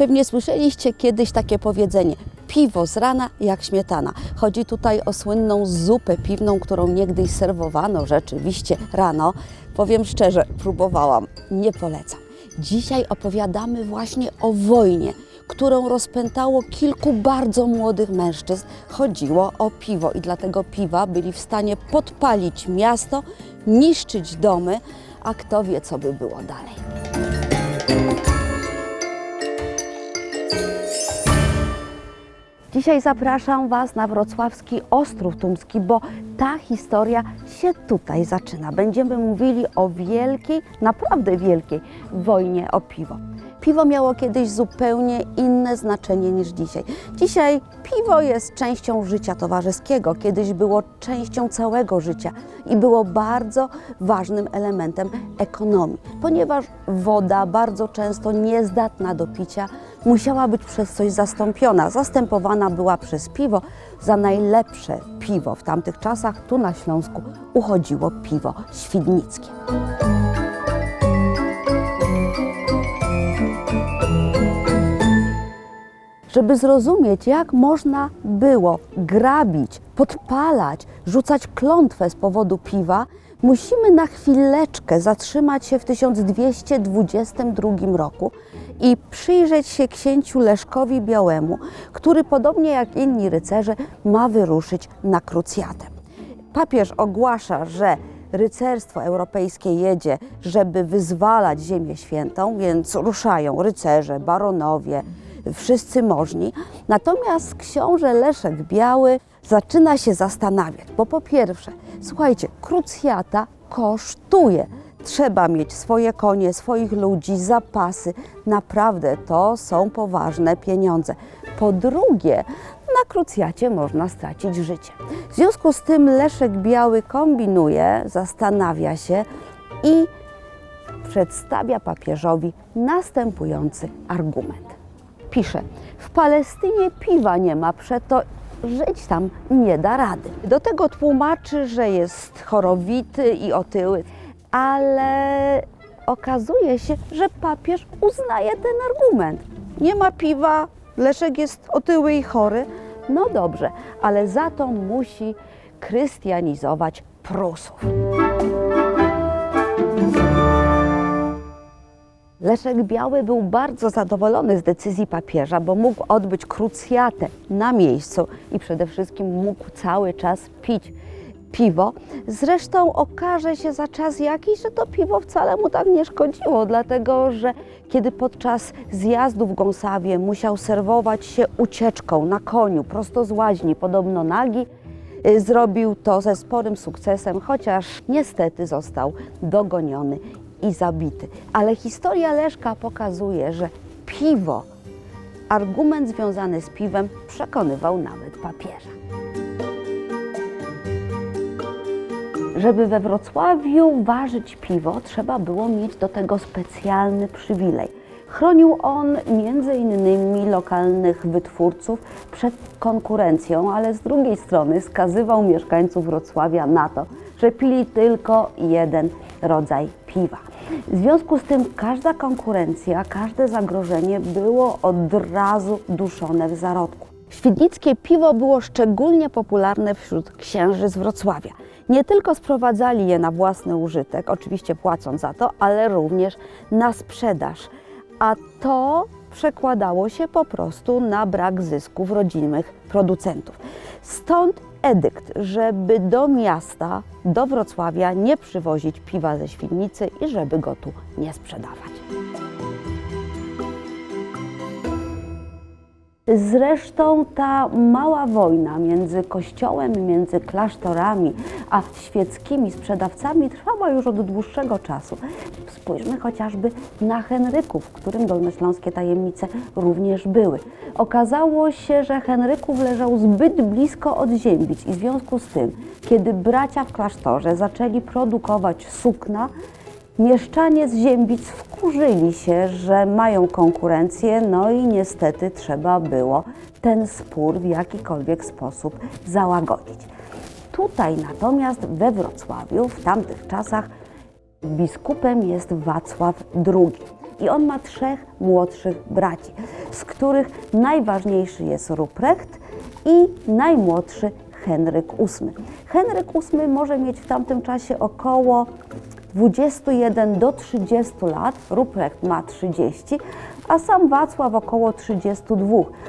Pewnie słyszeliście kiedyś takie powiedzenie: piwo z rana jak śmietana. Chodzi tutaj o słynną zupę piwną, którą niegdyś serwowano rzeczywiście rano. Powiem szczerze, próbowałam, nie polecam. Dzisiaj opowiadamy właśnie o wojnie, którą rozpętało kilku bardzo młodych mężczyzn. Chodziło o piwo i dlatego piwa byli w stanie podpalić miasto, niszczyć domy, a kto wie, co by było dalej. Dzisiaj zapraszam Was na wrocławski Ostrów Tumski, bo ta historia się tutaj zaczyna. Będziemy mówili o wielkiej, naprawdę wielkiej wojnie o piwo. Piwo miało kiedyś zupełnie inne znaczenie niż dzisiaj. Dzisiaj piwo jest częścią życia towarzyskiego, kiedyś było częścią całego życia i było bardzo ważnym elementem ekonomii, ponieważ woda, bardzo często niezdatna do picia, musiała być przez coś zastąpiona. Zastępowana była przez piwo. Za najlepsze piwo w tamtych czasach tu na Śląsku uchodziło piwo świdnickie. Żeby zrozumieć, jak można było grabić, podpalać, rzucać klątwę z powodu piwa, musimy na chwileczkę zatrzymać się w 1222 roku i przyjrzeć się księciu Leszkowi Białemu, który podobnie jak inni rycerze ma wyruszyć na krucjatę. Papież ogłasza, że rycerstwo europejskie jedzie, żeby wyzwalać Ziemię Świętą, więc ruszają rycerze, baronowie, wszyscy możni. Natomiast książę Leszek Biały zaczyna się zastanawiać, bo po pierwsze, słuchajcie, krucjata kosztuje. Trzeba mieć swoje konie, swoich ludzi, zapasy. Naprawdę to są poważne pieniądze. Po drugie, na krucjacie można stracić życie. W związku z tym Leszek Biały kombinuje, zastanawia się i przedstawia papieżowi następujący argument. Pisze: W Palestynie piwa nie ma, przeto żyć tam nie da rady. Do tego tłumaczy, że jest chorowity i otyły, ale okazuje się, że papież uznaje ten argument. Nie ma piwa, Leszek jest otyły i chory. No dobrze, ale za to musi chrystianizować Prusów. Leszek Biały był bardzo zadowolony z decyzji papieża, bo mógł odbyć krucjatę na miejscu i przede wszystkim mógł cały czas pić piwo. Zresztą okaże się za czas jakiś, że to piwo wcale mu tak nie szkodziło, dlatego że kiedy podczas zjazdu w Gąsawie musiał serwować się ucieczką na koniu prosto z łaźni, podobno nagi, y, zrobił to ze sporym sukcesem, chociaż niestety został dogoniony i zabity. Ale historia Leszka pokazuje, że piwo, argument związany z piwem przekonywał nawet papieża. Żeby we Wrocławiu ważyć piwo, trzeba było mieć do tego specjalny przywilej. Chronił on między innymi lokalnych wytwórców przed konkurencją, ale z drugiej strony skazywał mieszkańców Wrocławia na to, że pili tylko jeden rodzaj piwa. W związku z tym każda konkurencja, każde zagrożenie było od razu duszone w zarodku. Świdnickie piwo było szczególnie popularne wśród księży z Wrocławia. Nie tylko sprowadzali je na własny użytek, oczywiście płacąc za to, ale również na sprzedaż. A to przekładało się po prostu na brak zysków rodzimych producentów. Stąd edykt, żeby do miasta, do Wrocławia nie przywozić piwa ze Świdnicy i żeby go tu nie sprzedawać. Zresztą ta mała wojna między kościołem, między klasztorami a świeckimi sprzedawcami trwała już od dłuższego czasu. Spójrzmy chociażby na Henryków, w którym dolnośląskie tajemnice również były. Okazało się, że Henryków leżał zbyt blisko od Ziębic i w związku z tym, kiedy bracia w klasztorze zaczęli produkować sukna, Mieszczanie z Ziębic wkurzyli się, że mają konkurencję, no i niestety trzeba było ten spór w jakikolwiek sposób załagodzić. Tutaj natomiast we Wrocławiu w tamtych czasach biskupem jest Wacław II. I on ma trzech młodszych braci, z których najważniejszy jest Ruprecht i najmłodszy Henryk VIII. Henryk VIII może mieć w tamtym czasie około 21 do 30 lat, Ruprecht ma 30, a sam Wacław około 32.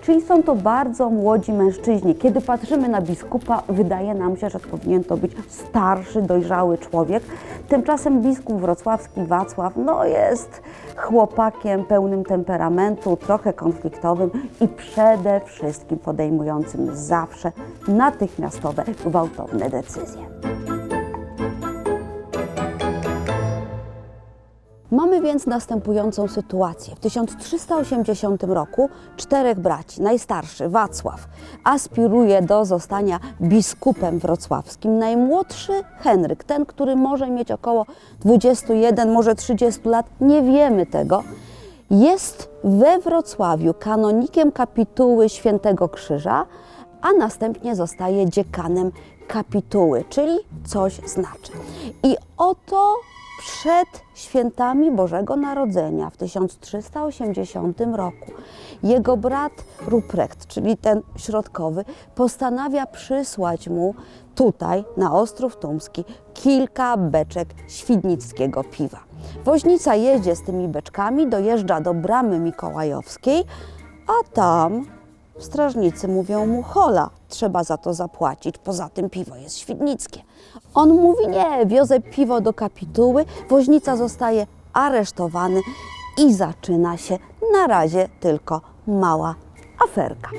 Czyli są to bardzo młodzi mężczyźni. Kiedy patrzymy na biskupa, wydaje nam się, że powinien to być starszy, dojrzały człowiek. Tymczasem biskup wrocławski Wacław no, jest chłopakiem pełnym temperamentu, trochę konfliktowym i przede wszystkim podejmującym zawsze natychmiastowe, gwałtowne decyzje. Mamy więc następującą sytuację. W 1380 roku czterech braci, najstarszy Wacław, aspiruje do zostania biskupem wrocławskim. Najmłodszy Henryk, ten, który może mieć około 21, może 30 lat, nie wiemy tego, jest we Wrocławiu kanonikiem kapituły Świętego Krzyża, a następnie zostaje dziekanem kapituły, czyli coś znaczy. I oto przed świętami Bożego Narodzenia w 1380 roku jego brat Ruprecht, czyli ten środkowy, postanawia przysłać mu tutaj na Ostrów Tumski kilka beczek świdnickiego piwa. Woźnica jedzie z tymi beczkami, dojeżdża do bramy mikołajowskiej, a tam Strażnicy mówią mu hola, trzeba za to zapłacić, poza tym piwo jest świdnickie. On mówi nie, wiozę piwo do kapituły, woźnica zostaje aresztowany i zaczyna się na razie tylko mała aferka.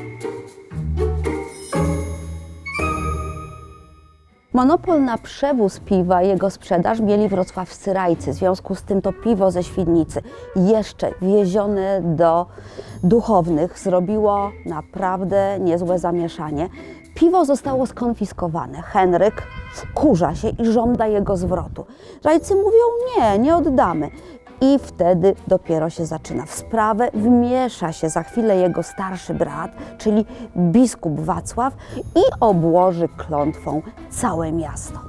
Monopol na przewóz piwa, jego sprzedaż mieli wrocławscy rajcy. W związku z tym to piwo ze Świdnicy, jeszcze wiezione do duchownych, zrobiło naprawdę niezłe zamieszanie. Piwo zostało skonfiskowane. Henryk wkurza się i żąda jego zwrotu. Rajcy mówią nie, nie oddamy. I wtedy dopiero się zaczyna. W sprawę wmiesza się za chwilę jego starszy brat, czyli biskup Wacław i obłoży klątwą całe miasto.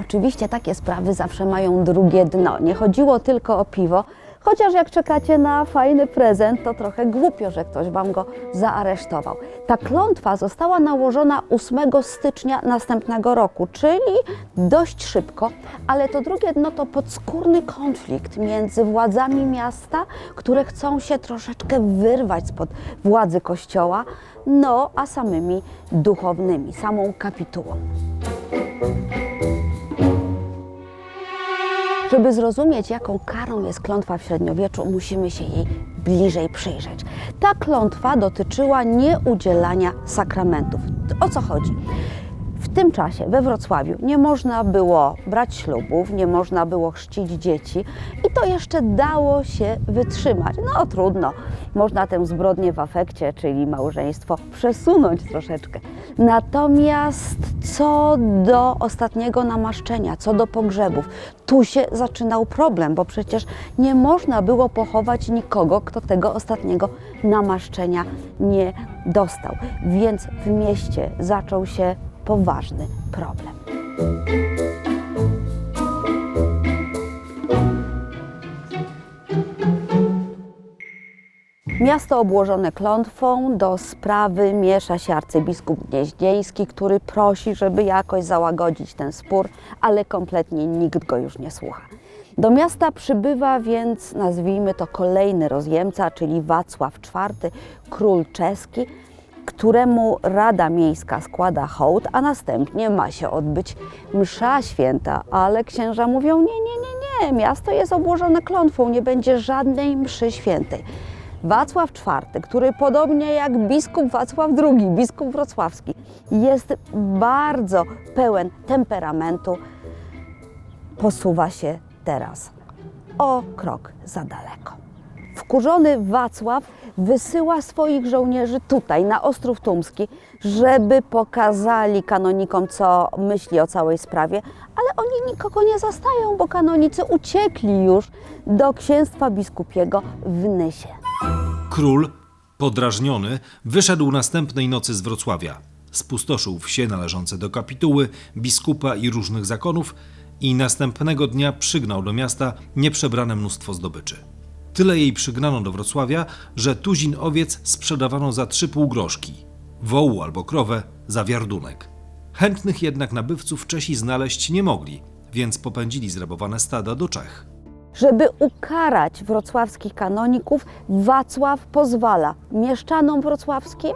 Oczywiście takie sprawy zawsze mają drugie dno. Nie chodziło tylko o piwo, chociaż jak czekacie na fajny prezent, to trochę głupio, że ktoś Wam go zaaresztował. Ta klątwa została nałożona 8 stycznia następnego roku, czyli dość szybko, ale to drugie dno to podskórny konflikt między władzami miasta, które chcą się troszeczkę wyrwać spod władzy kościoła, no a samymi duchownymi, samą kapitułą. Żeby zrozumieć, jaką karą jest klątwa w średniowieczu, musimy się jej bliżej przyjrzeć. Ta klątwa dotyczyła nieudzielania sakramentów. O co chodzi? Tym czasie we Wrocławiu nie można było brać ślubów, nie można było chrzcić dzieci i to jeszcze dało się wytrzymać. No trudno, można tę zbrodnię w afekcie, czyli małżeństwo, przesunąć troszeczkę. Natomiast co do ostatniego namaszczenia, co do pogrzebów, tu się zaczynał problem, bo przecież nie można było pochować nikogo, kto tego ostatniego namaszczenia nie dostał. Więc w mieście zaczął się poważny problem. Miasto obłożone klątwą, do sprawy miesza się arcybiskup Gnieźnieński, który prosi, żeby jakoś załagodzić ten spór, ale kompletnie nikt go już nie słucha. Do miasta przybywa więc, nazwijmy to, kolejny rozjemca, czyli Wacław IV, król czeski, któremu Rada Miejska składa hołd, a następnie ma się odbyć msza święta, ale księża mówią nie, nie, nie, nie, miasto jest obłożone klątwą, nie będzie żadnej mszy świętej. Wacław IV, który podobnie jak biskup Wacław II, biskup wrocławski, jest bardzo pełen temperamentu, posuwa się teraz o krok za daleko. Wkurzony Wacław wysyła swoich żołnierzy tutaj, na Ostrów Tumski, żeby pokazali kanonikom, co myśli o całej sprawie, ale oni nikogo nie zastają, bo kanonicy uciekli już do księstwa biskupiego w Nysie. Król, podrażniony, wyszedł następnej nocy z Wrocławia. spustoszył wsie należące do kapituły, biskupa i różnych zakonów i następnego dnia przygnał do miasta nieprzebrane mnóstwo zdobyczy. Tyle jej przygnano do Wrocławia, że tuzin owiec sprzedawano za trzy półgroszki, wołu albo krowę za wiardunek. Chętnych jednak nabywców Czesi znaleźć nie mogli, więc popędzili zrabowane stada do Czech. Żeby ukarać wrocławskich kanoników, Wacław pozwala mieszczanom wrocławskim,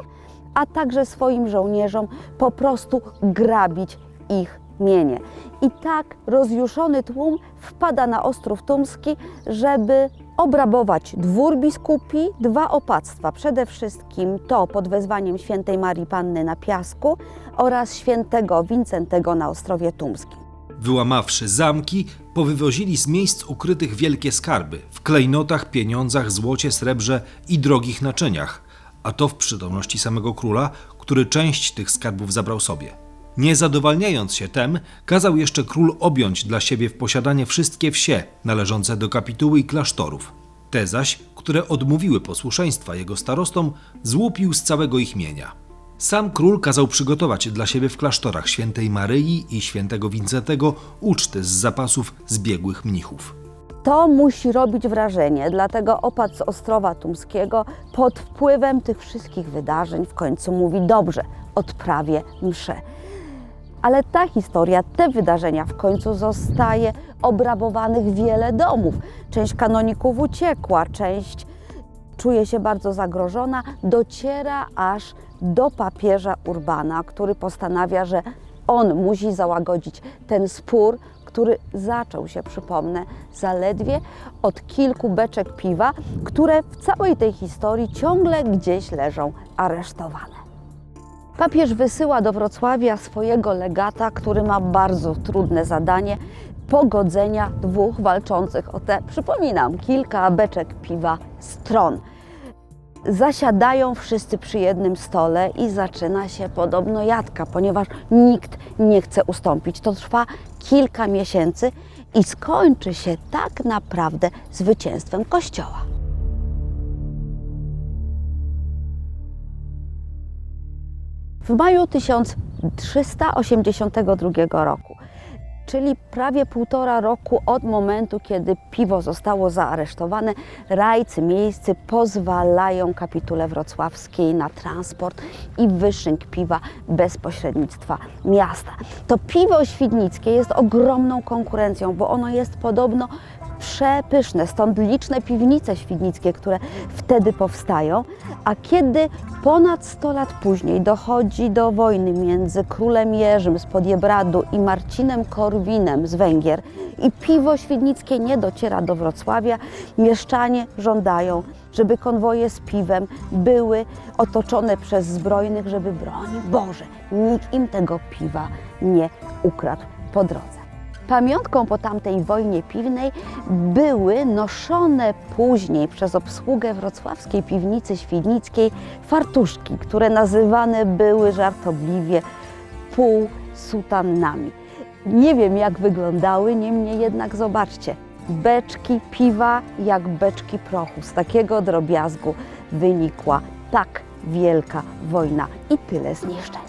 a także swoim żołnierzom po prostu grabić ich mienie. I tak rozjuszony tłum wpada na Ostrów Tumski, żeby obrabować dwór biskupi, dwa opactwa. Przede wszystkim to pod wezwaniem świętej Marii Panny na Piasku oraz świętego Wincentego na Ostrowie Tumskim. Wyłamawszy zamki, powywozili z miejsc ukrytych wielkie skarby w klejnotach, pieniądzach, złocie, srebrze i drogich naczyniach, a to w przytomności samego króla, który część tych skarbów zabrał sobie. Nie zadowalniając się tem, kazał jeszcze król objąć dla siebie w posiadanie wszystkie wsie należące do kapituły i klasztorów. Te zaś, które odmówiły posłuszeństwa jego starostom, złupił z całego ich mienia. Sam król kazał przygotować dla siebie w klasztorach świętej Maryi i świętego Wincentego uczty z zapasów zbiegłych mnichów. To musi robić wrażenie, dlatego opat z Ostrowa Tumskiego pod wpływem tych wszystkich wydarzeń w końcu mówi: Dobrze, odprawię mszę. Ale ta historia, te wydarzenia w końcu zostaje obrabowanych wiele domów. Część kanoników uciekła, część czuje się bardzo zagrożona, dociera aż do papieża Urbana, który postanawia, że on musi załagodzić ten spór, który zaczął się, przypomnę, zaledwie od kilku beczek piwa, które w całej tej historii ciągle gdzieś leżą aresztowane. Papież wysyła do Wrocławia swojego legata, który ma bardzo trudne zadanie pogodzenia dwóch walczących o te, przypominam, kilka beczek piwa stron. Zasiadają wszyscy przy jednym stole i zaczyna się podobno jadka, ponieważ nikt nie chce ustąpić. To trwa kilka miesięcy i skończy się tak naprawdę zwycięstwem Kościoła. W maju 1382 roku, czyli prawie półtora roku od momentu, kiedy piwo zostało zaaresztowane, rajcy miejscy pozwalają kapitule wrocławskiej na transport i wyszynk piwa bez pośrednictwa miasta. To piwo świdnickie jest ogromną konkurencją, bo ono jest podobno przepyszne, stąd liczne piwnice świdnickie, które wtedy powstają. A kiedy ponad 100 lat później dochodzi do wojny między królem Jerzym z Podjebradu i Marcinem Korwinem z Węgier i piwo świdnickie nie dociera do Wrocławia, mieszczanie żądają, żeby konwoje z piwem były otoczone przez zbrojnych, żeby broń Boże, nikt im tego piwa nie ukradł po drodze. Pamiątką po tamtej wojnie piwnej były noszone później przez obsługę wrocławskiej piwnicy świdnickiej fartuszki, które nazywane były żartobliwie półsutannami. Nie wiem jak wyglądały, niemniej jednak zobaczcie. Beczki piwa jak beczki prochu. Z takiego drobiazgu wynikła tak wielka wojna i tyle zniszczeń.